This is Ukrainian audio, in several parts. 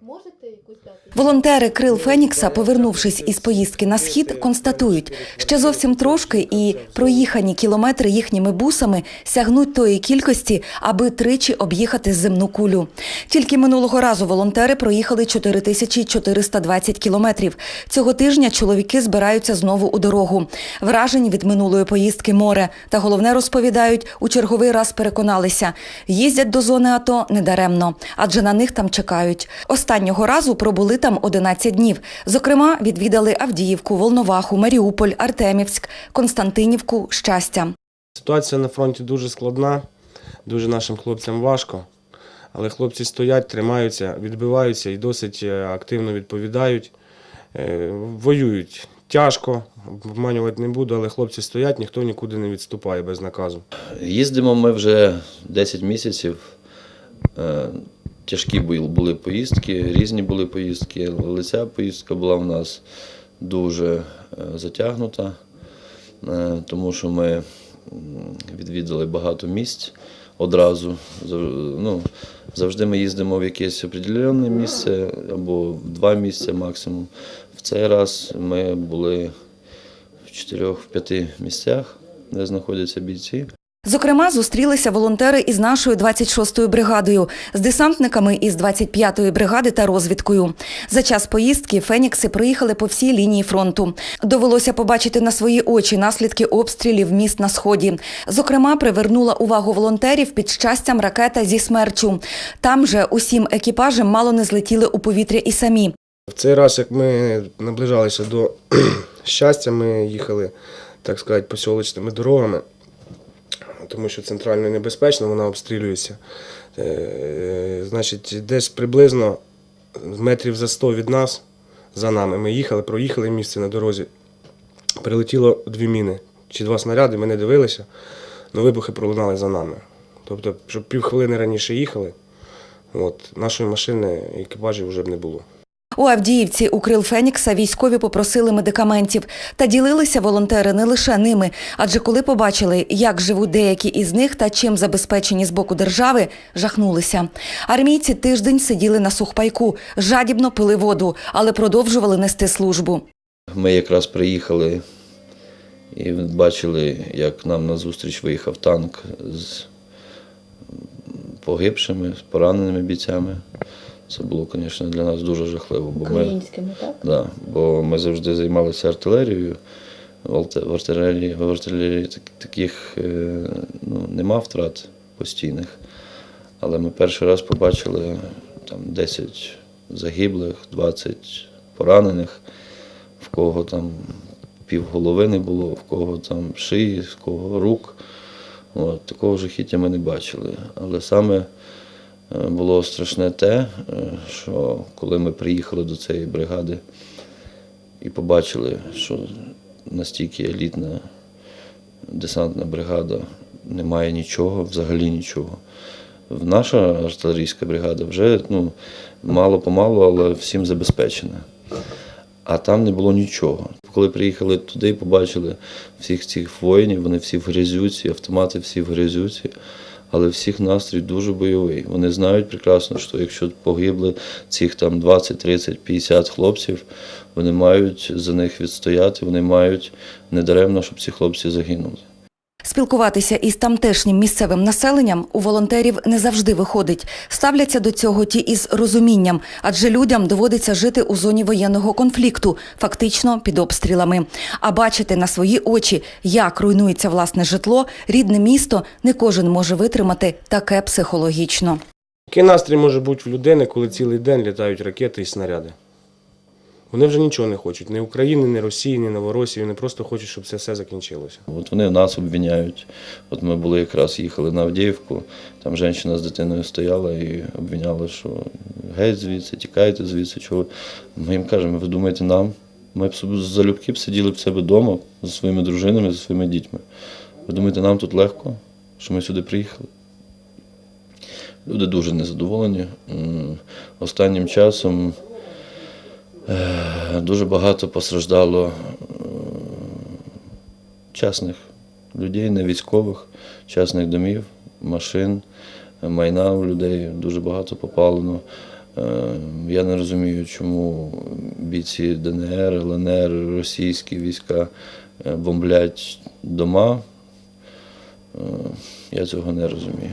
Можете якусь? Волонтери Крил Фенікса, повернувшись із поїздки на схід, констатують, ще зовсім трошки і проїхані кілометри їхніми бусами сягнуть тої кількості, аби тричі об'їхати земну кулю. Тільки минулого разу волонтери проїхали 4420 кілометрів. Цього тижня чоловіки збираються знову у дорогу. Вражені від минулої поїздки море. Та головне розповідають, у черговий раз переконалися, їздять до зони АТО недаремно, адже на них там чекають. Останнього разу пробули там 11 днів. Зокрема, відвідали Авдіївку, Волноваху, Маріуполь, Артемівськ, Константинівку, Щастя. Ситуація на фронті дуже складна, дуже нашим хлопцям важко. Але хлопці стоять, тримаються, відбиваються і досить е, активно відповідають, Е, воюють. Тяжко, обманювати не буду, але хлопці стоять, ніхто нікуди не відступає без наказу. Їздимо ми вже 10 місяців. Тяжкі були- були поїздки, різні були поїздки. Але ця поїздка була в нас дуже е, затягнута, е, тому що ми відвідали багато місць одразу. Ну, завжди ми їздимо в якесь определенне місце або в два місця максимум. В цей раз ми були в чотирьох-п'яти місцях, де знаходяться бійці. Зокрема, зустрілися волонтери із нашою 26-ю бригадою, з десантниками із 25-ї бригади та розвідкою. За час поїздки Фенікси проїхали по всій лінії фронту. Довелося побачити на свої очі наслідки обстрілів міст на сході. Зокрема, привернула увагу волонтерів під щастям ракета зі смерчу. Там же усім екіпажем мало не злетіли у повітря і самі. В цей раз, як ми наближалися до щастя, ми їхали, так сказати, посілочними дорогами, тому що центрально небезпечно, вона обстрілюється. Е, Значить, десь приблизно метрів за 100 від нас, за нами, ми їхали, проїхали місце на дорозі. Прилетіло дві міни чи два снаряди, ми не дивилися, але вибухи пролунали за нами. Тобто, щоб півхвилини раніше їхали, от, нашої машини, екіпажів вже б не було. У Авдіївці у Крил Фенікса військові попросили медикаментів та ділилися волонтери не лише ними, адже коли побачили, як живуть деякі із них та чим забезпечені з боку держави, жахнулися. Армійці тиждень сиділи на сухпайку, жадібно пили воду, але продовжували нести службу. Ми якраз приїхали і бачили, як нам назустріч виїхав танк з погибшими, з пораненими бійцями. Це було, звісно, для нас дуже жахливо. Бо ми, так? да, бо ми завжди займалися артилерією. В артилерії, в артилерії так- таких е, ну, нема втрат постійних. Але ми перший раз побачили там 10 загиблих, 20 поранених, в кого там півголови не було, в кого там шиї, в кого рук. От, такого жахіття ми не бачили. Але саме було страшне те, е, що коли ми приїхали до цієї бригади і побачили, що настільки елітна десантна бригада немає нічого, взагалі нічого. Наша артилерійська бригада вже ну, мало-помалу, але всім забезпечена. А там не було нічого. Коли приїхали туди, побачили всіх цих воїнів, вони всі в грязюці, автомати всі в грязюці, але всіх настрій дуже бойовий. Вони знають прекрасно, що якщо погибли цих там 20, 30, 50 хлопців, вони мають за них відстояти, вони мають недаремно, щоб ці хлопці загинули. Спілкуватися із тамтешнім місцевим населенням у волонтерів не завжди виходить. Ставляться до цього ті із розумінням, адже людям доводиться жити у зоні воєнного конфлікту, фактично під обстрілами. А бачити на свої очі, як руйнується власне житло, рідне місто, не кожен може витримати таке психологічно. Який настрій може бути в людини, коли цілий день літають ракети і снаряди? Вони вже нічого не хочуть. Ні України, ні Росії, ні Новоросії. Вони просто хочуть, щоб це все закінчилося. От вони нас обвиняють. От ми були якраз їхали на Авдіївку, там жінка з дитиною стояла і обвиняла, що геть звідси, тікайте звідси. Чого? Ми їм кажемо, ви думаєте нам? Ми б залюбки б сиділи в себе вдома зі своїми дружинами, зі своїми дітьми. Ви думаєте, нам тут легко, що ми сюди приїхали? Люди дуже незадоволені. Останнім часом е, дуже багато постраждало е, частних людей, не військових, частних домів, машин, майна у людей дуже багато попалено. Е, Я не розумію, чому бійці ДНР, ЛНР, російські війська е, бомблять дома. Е, Я цього не розумію.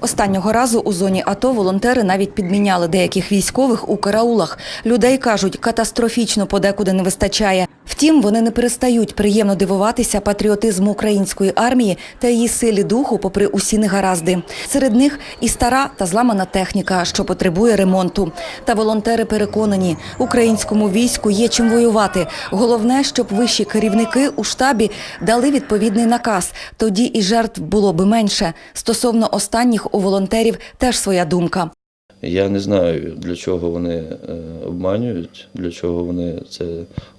Останнього разу у зоні АТО волонтери навіть підміняли деяких військових у караулах. Людей кажуть, катастрофічно подекуди не вистачає. Втім, вони не перестають приємно дивуватися патріотизму української армії та її силі духу, попри усі негаразди. Серед них і стара та зламана техніка, що потребує ремонту. Та волонтери переконані, українському війську є чим воювати. Головне, щоб вищі керівники у штабі дали відповідний наказ. Тоді і жертв було би менше. Стосовно останніх у волонтерів теж своя думка. Я не знаю, для чого вони е, обманюють, для чого вони це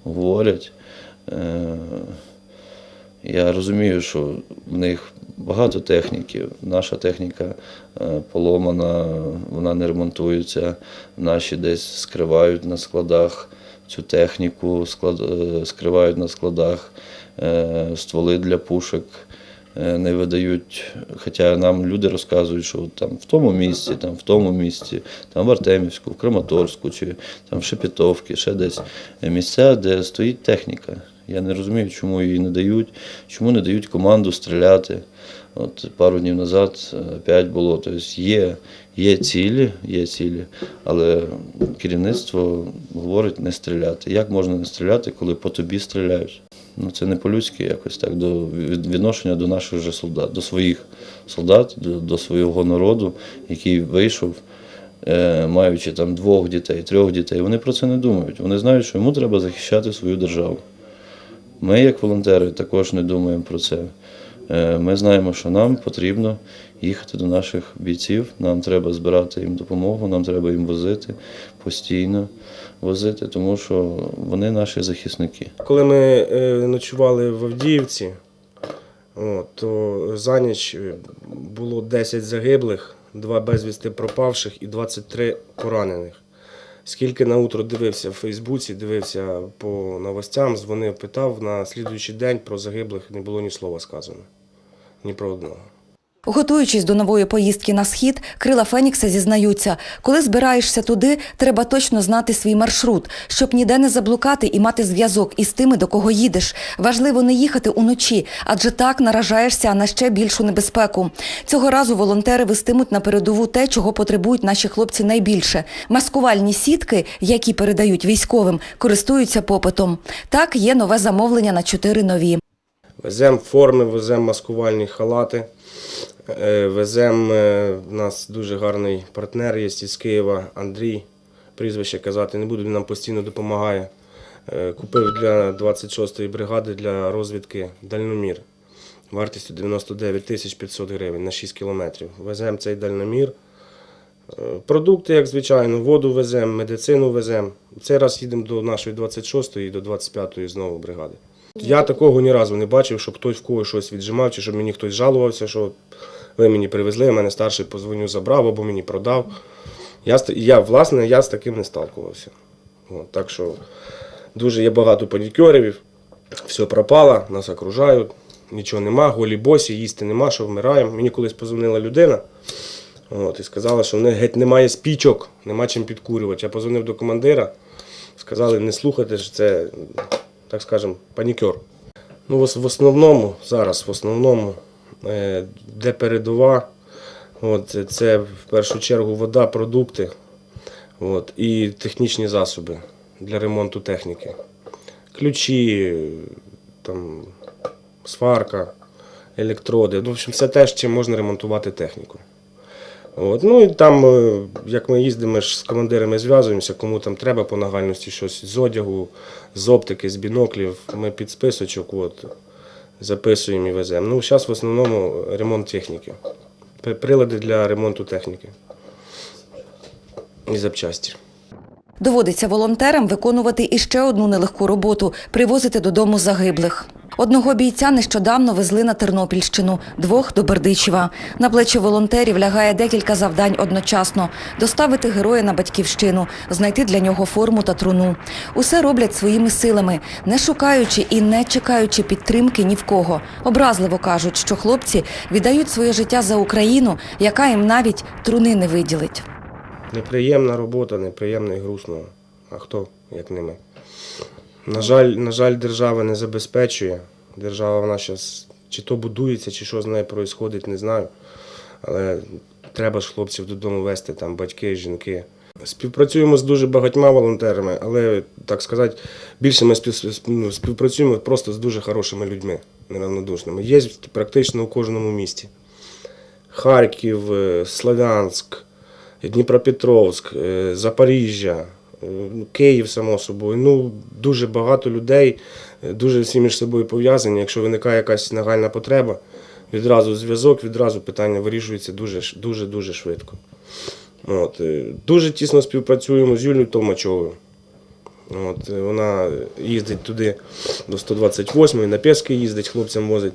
говорять. Е, Я розумію, що в них багато техніки. Наша техніка е, поломана, вона не ремонтується. Наші десь скривають на складах цю техніку, склад, скривають на складах стволи для пушок не видають. Хоча нам люди розказують, що там в тому місці, там в тому місці, там в Артемівську, в Краматорську, чи там в Шепетовці, ще десь е, місця, де стоїть техніка. Я не розумію, чому її не дають, чому не дають команду стріляти. От пару днів назад е, опять було. Тобто є, є цілі, є цілі, але керівництво говорить не стріляти. Як можна не стріляти, коли по тобі стріляють? Ну це не по-людськи якось так до відношення до наших же солдат, до своїх солдат, до, до свого народу, який вийшов, е, маючи там двох дітей, трьох дітей. Вони про це не думають. Вони знають, що йому треба захищати свою державу. Ми, як волонтери, також не думаємо про це. Е, Ми знаємо, що нам потрібно їхати до наших бійців, нам треба збирати їм допомогу, нам треба їм возити постійно возити, тому що вони наші захисники. Коли ми е, ночували в Авдіївці, то за ніч е, було 10 загиблих, 2 безвісти пропавших і 23 поранених. Скільки на утро дивився в Фейсбуці, дивився по новостям, дзвонив, питав, на слідуючий день про загиблих не було ні слова сказано. Ні про одного. Готуючись до нової поїздки на схід, крила Фенікса зізнаються, коли збираєшся туди, треба точно знати свій маршрут, щоб ніде не заблукати і мати зв'язок із тими, до кого їдеш. Важливо не їхати уночі, адже так наражаєшся на ще більшу небезпеку. Цього разу волонтери вестимуть на передову те, чого потребують наші хлопці найбільше. Маскувальні сітки, які передають військовим, користуються попитом. Так є нове замовлення на чотири нові. Веземо форми, веземо маскувальні халати. Е, Веземо, е, в нас дуже гарний партнер є із Києва, Андрій. Прізвище казати не буду, він нам постійно допомагає. Е, Купив для 26-ї бригади для розвідки дальномір вартістю 99 тисяч 500 гривень на 6 кілометрів. Веземо цей дальномір. Продукти, як звичайно, воду веземо, медицину веземо. Цей раз їдемо до нашої 26-ї і до 25-ї знову бригади. Я такого ні разу не бачив, щоб хтось в когось щось віджимав, чи щоб мені хтось жалувався, що ви мені привезли, мене старший позвонив, забрав або мені продав. Я, я власне, я з таким не сталкувався. От, так що дуже є багато панікерів, все пропало, нас окружають, нічого нема, голі босі, їсти нема, що вмираємо. Мені колись позвонила людина от, і сказала, що в них геть немає спічок, нема чим підкурювати. Я позвонив до командира, сказали, не слухайте, що це, так скажемо, панікер. Ну, в основному, зараз в основному, е, де передова, от, це в першу чергу вода, продукти от, і технічні засоби для ремонту техніки. Ключі, там, сварка, електроди. Ну, в общем, все те, чим можна ремонтувати техніку. От. Ну і там, е, як ми їздимо, ж з командирами зв'язуємося, кому там треба по нагальності щось з одягу, з оптики, з біноклів. Ми під списочок от, записуємо і веземо. Ну, зараз в основному ремонт техніки. Прилади для ремонту техніки. І запчасті. Доводиться волонтерам виконувати іще одну нелегку роботу привозити додому загиблих. Одного бійця нещодавно везли на Тернопільщину, двох до Бердичева. На плечі волонтерів лягає декілька завдань одночасно: доставити героя на батьківщину, знайти для нього форму та труну. Усе роблять своїми силами, не шукаючи і не чекаючи підтримки ні в кого. Образливо кажуть, що хлопці віддають своє життя за Україну, яка їм навіть труни не виділить. Неприємна робота, неприємно і грустно. А хто, як не ми? На жаль, на жаль, держава не забезпечує. Держава вона зараз чи то будується, чи що з нею відбувається, не знаю. Але треба ж хлопців додому вести, там батьки, жінки. Співпрацюємо з дуже багатьма волонтерами, але так сказати, більше ми ну, співпрацюємо просто з дуже хорошими людьми, неравнодушними. Є практично у кожному місті. Харків, е, Слов'янськ, Дніпропетровськ, е, Запоріжжя, Київ, само собою. Ну, дуже багато людей, е, дуже всі між собою пов'язані. Якщо виникає якась нагальна потреба, відразу зв'язок, відразу питання вирішується дуже-дуже дуже швидко. От, е, дуже тісно співпрацюємо з Юлією Толмачовою. От, е, вона їздить туди до 128-ї, на Пески їздить, хлопцям возить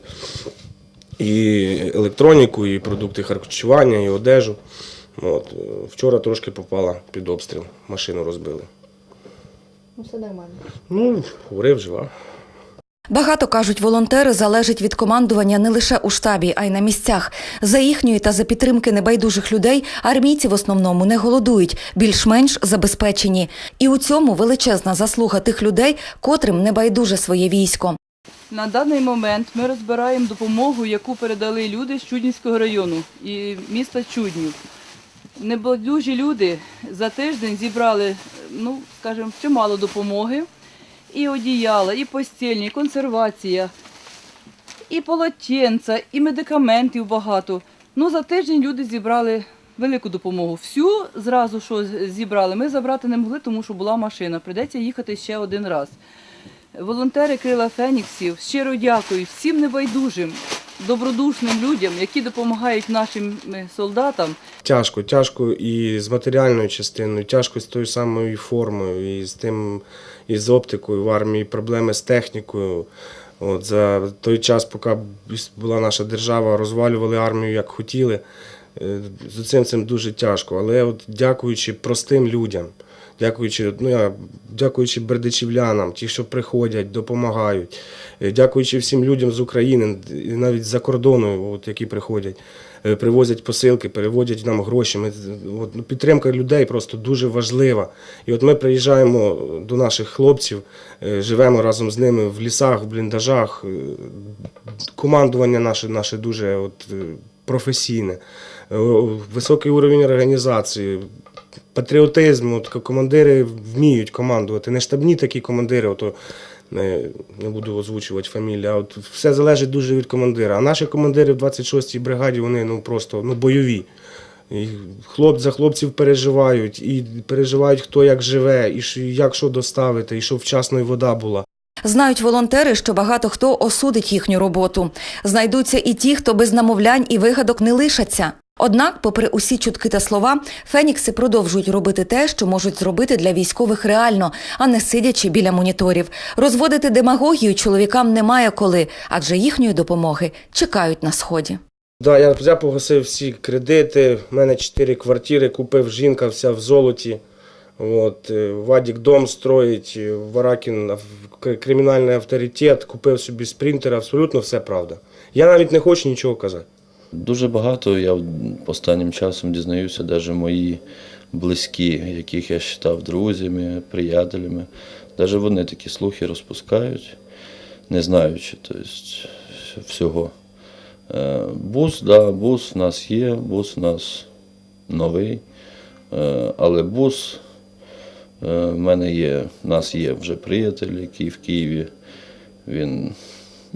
і електроніку, і продукти харчування, і одежу. От. Вчора трошки попала під обстріл, машину розбили. Ну, все нормально. Ну, говорив, жива. Багато кажуть, волонтери залежать від командування не лише у штабі, а й на місцях. За їхньої та за підтримки небайдужих людей армійці в основному не голодують, більш-менш забезпечені. І у цьому величезна заслуга тих людей, котрим не байдуже своє військо. На даний момент ми розбираємо допомогу, яку передали люди з Чуднівського району і міста Чуднів. Небайдужі люди за тиждень зібрали, ну, скажімо, чимало допомоги. І одіяла, і постільні, і консервація, і полотенця, і медикаментів багато. Ну, за тиждень люди зібрали велику допомогу. Всю зразу, що зібрали, ми забрати не могли, тому що була машина. Прийдеться їхати ще один раз. Волонтери Крила Феніксів щиро дякую всім небайдужим, добродушним людям, які допомагають нашим е, солдатам. Тяжко, тяжко і з матеріальною частиною, тяжко з тою самою формою, і з тим, і з оптикою в армії, проблеми з технікою. От, за той час, поки була наша держава, розвалювали армію як хотіли. Е, З цим цим дуже тяжко. Але от дякуючи простим людям, дякуючи, ну, я, дякуючи бердичівлянам, ті, що приходять, допомагають, е, дякуючи всім людям з України, навіть з-за кордону, от, які приходять, е, привозять посилки, переводять нам гроші. Ми, от, ну, підтримка людей просто дуже важлива. І от ми приїжджаємо до наших хлопців, е, живемо разом з ними в лісах, в бліндажах. Командування наше, наше дуже от, професійне, високий уровень організації, патріотизм. От, командири вміють командувати. Не штабні такі командири, ото, не, не буду озвучувати фамілії, а от все залежить дуже від командира. А наші командири в 26-й бригаді вони ну, просто ну, бойові. І хлоп за хлопців переживають, і переживають, хто як живе, і як що доставити, і щоб вчасно і вода була. Знають волонтери, що багато хто осудить їхню роботу. Знайдуться і ті, хто без намовлянь і вигадок не лишаться. Однак, попри усі чутки та слова, фенікси продовжують робити те, що можуть зробити для військових реально, а не сидячи біля моніторів. Розводити демагогію чоловікам немає коли, адже їхньої допомоги чекають на сході. Да, я, я погасив всі кредити. У мене чотири квартири, купив жінка вся в золоті. От, е, Вадік дом строїть, е, Варакін кримінальний авторитет, купив собі спринтер, абсолютно все правда. Я навіть не хочу нічого казати. Дуже багато я останнім часом дізнаюся, навіть мої близькі, яких я вважав друзями, приятелями. Навіть вони такі слухи розпускають, не знаючи тобто, всього. Е, Бус, да, бус в нас є, бус у нас новий, Е, але бус е, в мене є, в нас є вже приятель, який в Києві. Він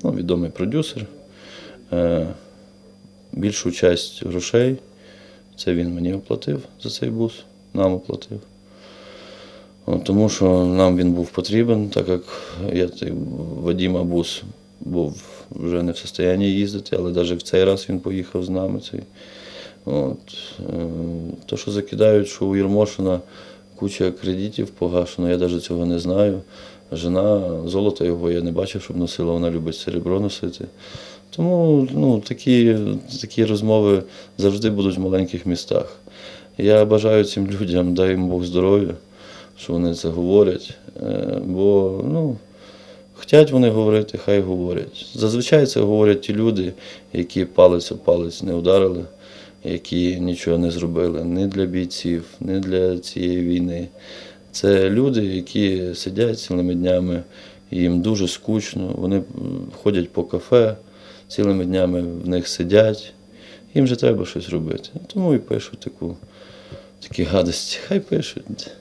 ну, відомий продюсер. Більшу часть грошей це він мені оплатив за цей бус, нам оплатив. Тому що нам він був потрібен, так як я цей Вадіма бус був вже не в стані їздити, але навіть в цей раз він поїхав з нами. Цей. От. е, То, що закидають, що у Єрмошина куча кредитів погашено, я навіть цього не знаю. Жена, золото його я не бачив, щоб носила, вона любить серебро носити. Тому ну, такі, такі розмови завжди будуть в маленьких містах. Я бажаю цим людям, дай їм Бог здоров'я, що вони це говорять. Е, Бо ну, хочуть вони говорити, хай говорять. Зазвичай це говорять ті люди, які палець об палець не ударили, які нічого не зробили ні для бійців, ні для цієї війни. Це люди, які сидять цілими днями, їм дуже скучно, вони ходять по кафе, цілими днями в них сидять. Їм же треба щось робити. Тому і пишуть таку, такі гадості. Хай пишуть.